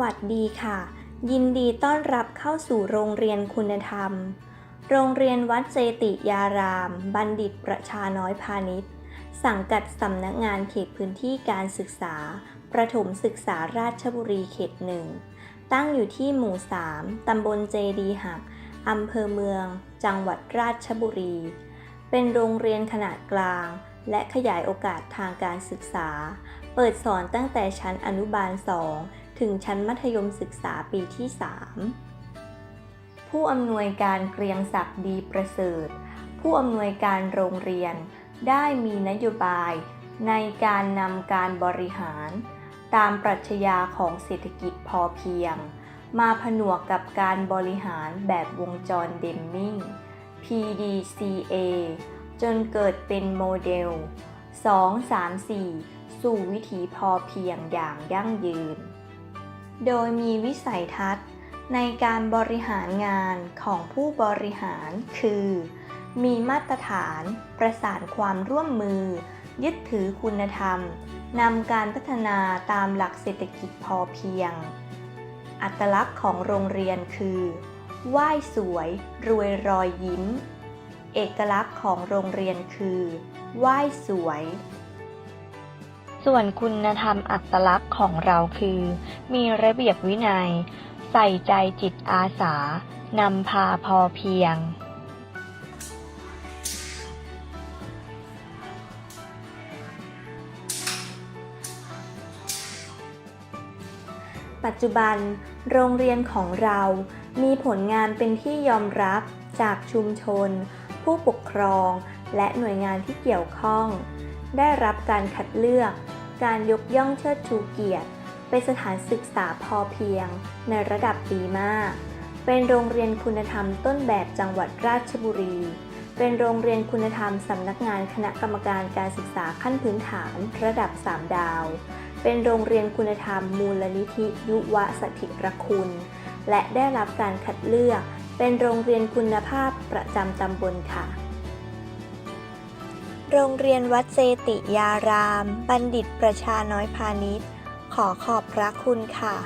วัสดีค่ะ ยินดีต้อนรับเข้าสู่โรงเรียนคุณธรรม โรงเรียนวัดเจติยาราม บัณฑิตประชาน้อยพาณิชย์ สังกัดสำนักงานเขตพื้นที่การศึกษา ประถมศึกษาราชบุรีเขตหนึ่ง ตั้งอยู่ที่หมู่ 3 ตำบลเจดีหัก อำเภอเมือง จังหวัดราชบุรี เป็นโรงเรียนขนาดกลาง และขยายโอกาสทางการศึกษา เปิดสอนตั้งแต่ชั้นอนุบาล 2 ถึงชั้นมัธยมศึกษาปีที่ 3 ผู้อำนวยการเกรียงศักดิ์ดีประเสริฐ ผู้อำนวยการโรงเรียน ได้มีนโยบาย ในการนำการบริหาร ตามปรัชญาของเศรษฐกิจพอเพียง มาผนวกกับการบริหารแบบวงจรเดมมิง PDCA จนเกิดเป็นโมเดล 2 3 4 สู่วิถีพอเพียงอย่างยั่งยืน โดยมีวิสัยทัศน์ ในการบริหารงานของผู้บริหารคือ มีมาตรฐานประสานความร่วมมือ ยึดถือคุณธรรมนำการพัฒนาตามหลักเศรษฐกิจพอเพียง อัตลักษณ์ของโรงเรียนคือไหว้สวย รวยรอยยิ้ม เอกลักษณ์ของโรงเรียนคือไหว้สวย ส่วนคุณธรรมอัตลักษณ์ของเราคือ มีระเบียบวินัย ใส่ใจจิตอาสา นำพาพอเพียง ปัจจุบัน โรงเรียนของเรา มีผลงานเป็นที่ยอมรับจากชุมชน ผู้ปกครอง และหน่วยงานที่เกี่ยวข้อง ได้รับการคัดเลือก การยกย่องเชิดชูเกียรติ เป็นสถานศึกษาพอเพียง ในระดับดีมาก เป็นโรงเรียนคุณธรรมต้นแบบจังหวัดราชบุรี เป็นโรงเรียนคุณธรรมสำนักงานคณะกรรมการการศึกษาขั้นพื้นฐานระดับ 3 ดาว เป็นโรงเรียนคุณธรรมมูลนิธิยุวสถิรคุณ และได้รับการคัดเลือก เป็นโรงเรียนคุณภาพประจำตำบลค่ะ โรงเรียนวัดเจติยาราม บัณฑิตประชาน้อยพาณิชย์ ขอขอบพระคุณค่ะ